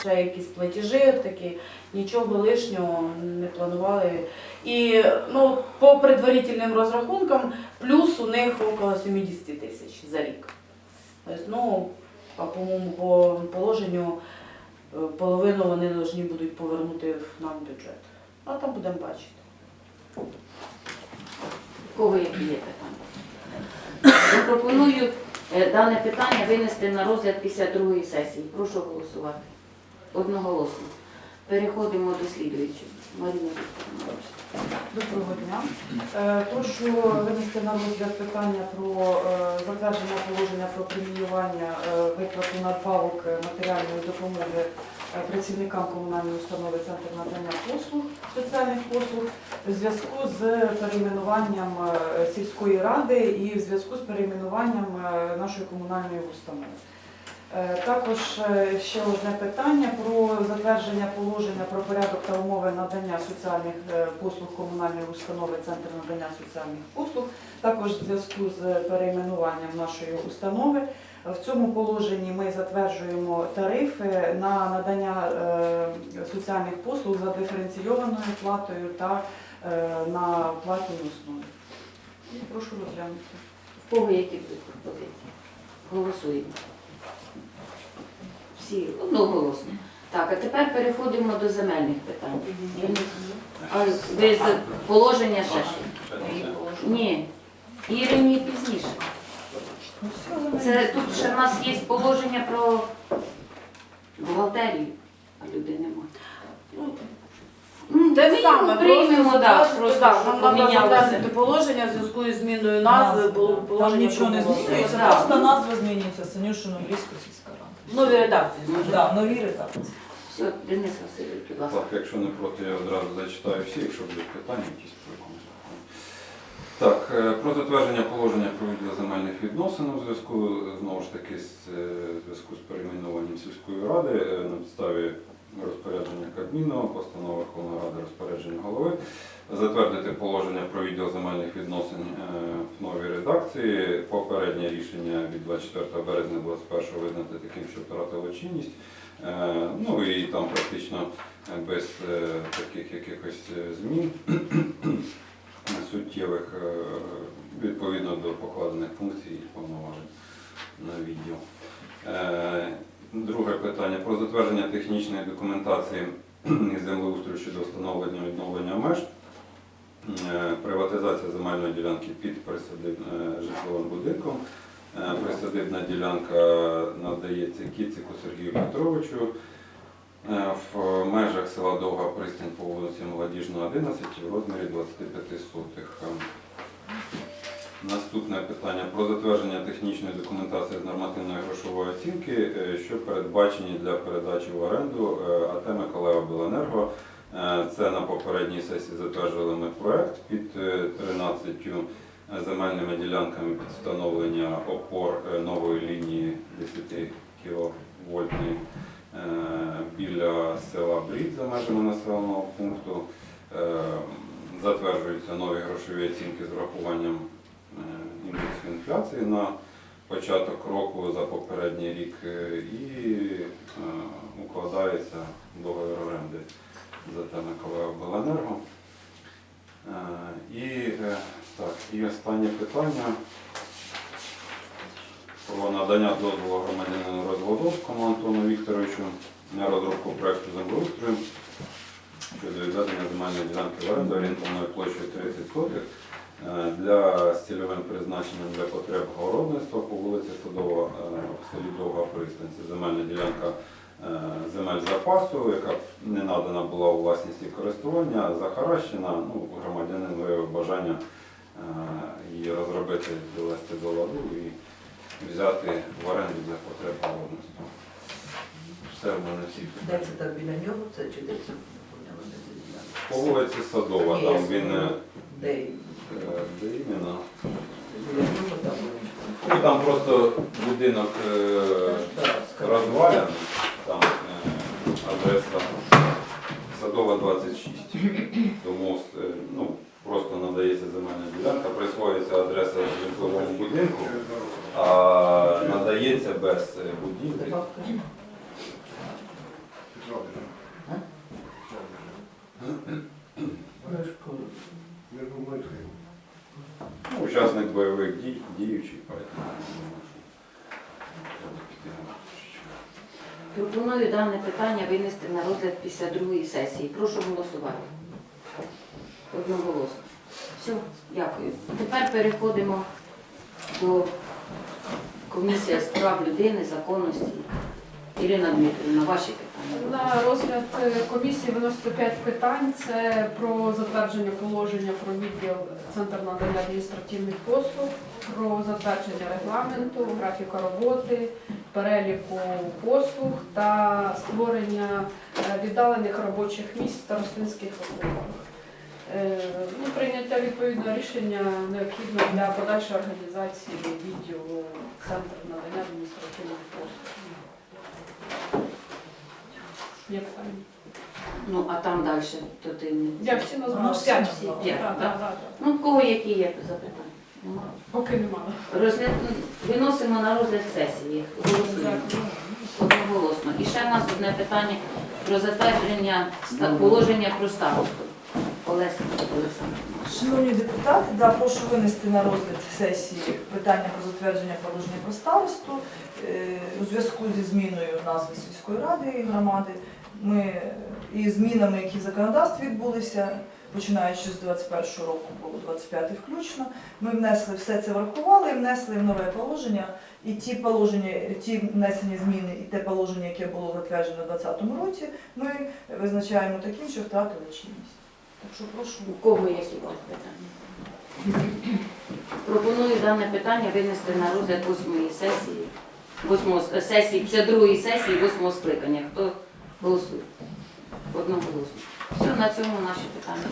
ще якісь платежі такі, нічого лишнього не планували. І ну, по предварительним розрахункам, плюс у них около 70 тисяч за рік. Тобто, ну, а по-моєму, по положенню е, половину вони повинні будуть повернути в нам бюджет. А там будемо бачити. У кого які є питання? Пропоную е, дане питання винести на розгляд 52-ї сесії. Прошу голосувати. Одноголосно. Переходимо до слідуючого. Вікторовна. Доброго дня. Е, Прошу винести на розгляд питання про е, затвердження положення про преміювання е, виплату надбавок е, матеріальної допомоги е, працівникам комунальної установи Центр надання послуг, соціальних послуг в зв'язку з перейменуванням е, сільської ради і в зв'язку з перейменуванням е, нашої комунальної установи. Е, Також е, ще одне питання про затвердження положення про порядок та умови надання соціальних е, послуг комунальної установи Центр надання соціальних послуг, також в зв'язку з перейменуванням нашої установи. В цьому положенні ми затверджуємо тарифи на надання соціальних послуг за диференційованою платою та на платній основі. Прошу розглянути. В кого які будуть пропозиції? Голосуємо. Всі одноголосно. Так, а тепер переходимо до земельних питань. А ви з положення ще ж? Ні. Ірині пізніше. Це тут ще в нас є положення про бухгалтерію, а людей немає. Ну, Те ми саме, його приймемо, просто, да, затвердити- просто так, щоб нам треба помінялося. затвердити положення в зв'язку із зміною назви, було Там положення нічого не про змінюється, Да. просто назва змінюється Синюшина Львівська В редакції. Да, нові редакції. Все, Денис Васильович, будь ласка. Так, якщо не проти, я одразу зачитаю всі, якщо будуть питання якісь по якомусь. Так, е, про затвердження положення про відділ земельних відносин у зв'язку знову ж таки з е, зв'язку з перейменуванням сільської ради е, на підставі розпорядження Кабміну, постанови Верховної Ради розпорядження голови. Затвердити положення про відділ земельних відносин е, в новій редакції. Попереднє рішення від 24 березня 2021 визнати таким, що втратило чинність. Е, Ну і там практично без е, таких якихось змін суттєвих відповідно до покладених функцій і повноважень на відділ. Друге питання про затвердження технічної документації землеустрою щодо встановлення відновлення меж. Е, Приватизація земельної ділянки під присадиб- е, житловим будинком. Е, Присадибна ділянка надається Кіцику Сергію Петровичу в межах села Довга Пристань по вулиці Молодіжна, 11 в розмірі 25 сотих. Наступне питання про затвердження технічної документації з нормативної грошової оцінки, що передбачені для передачі в оренду АТ Миколаїва Беленерго. Е, Це на попередній сесії затверджували ми проект під е, 13 земельними ділянками під встановлення опор е, нової лінії 10 кВт біля села Брід за межами населеного пункту. Е, Затверджуються нові грошові оцінки з врахуванням е, індексу інфляції на початок року за попередній рік е, і е, укладається договір оренди за теми Беленерго. Е, І, е, так, і останнє питання про надання дозволу громадянину Розводовському Антону Вікторовичу на розробку проекту землеустрою щодо відведення земельної ділянки в оренду орієнтовною площею 30 сотих е, для з цільовим призначенням для потреб городництва по вулиці Садова в селі Довга Пристань. Це земельна ділянка земель запасу, яка не надана була у власність і користування, захаращена. Ну, громадянин виявив бажання е, її розробити, довести до ладу і взяти в оренду для потреб городництва. Все в мене всі Де це так біля нього, це чи де це? По вулиці Садова, там він е, Де е, де іменно. Ну, там просто будинок е, розвалений, е, адреса Садова 26. Тому е, ну, просто надається земельна ділянка, присвоюється адреса житлового будинку, а надається без е, будівлі. Ну, учасник бойових дій, діючий, поэтому я думаю, що треба піти на зустріч. Пропоную дане питання винести на розгляд після другої сесії. Прошу голосувати. Одноголосно. Все, дякую. Тепер переходимо до комісії з прав людини, законності. Ірина Дмитрівна, ваші питання. На розгляд е, комісії виноситься п'ять питань. Це про затвердження положення про відділ Центр надання адміністративних послуг, про затвердження регламенту, графіка роботи, переліку послуг та створення е, віддалених робочих місць в старостинських округах. Е, Ну, прийняття відповідного рішення необхідно для подальшої організації відділу Центр надання адміністративних послуг. Як там? Ну, а там далі, то ти не. Я всі назвала. всі П'ять. назвала. П'ять, Так, так? так, так. Ну, в кого які є запитання? Нема? Поки немає. Розгляд... Виносимо на розгляд сесії. Голосуємо. Одноголосно. І ще в нас одне питання про затвердження ста- положення про старосту. Шановні депутати, да, прошу винести на розгляд сесії питання про затвердження положення про старосту. Е, У зв'язку зі зміною назви сільської ради і громади ми і змінами, які в законодавстві відбулися, починаючи з 21 року, було 25 включно, ми внесли все це врахували і внесли в нове положення. І ті положення, ті внесені зміни, і те положення, яке було затверджено у 2020 році, ми визначаємо таким, що втратили чинність. Так прошу У кого є якісь питання? Пропоную дане питання винести на розгляд восьмої сесії, восьмого сесії, це другої сесії, восьмого скликання. Хто голосує? Одноголосно. Все, на цьому наші питання.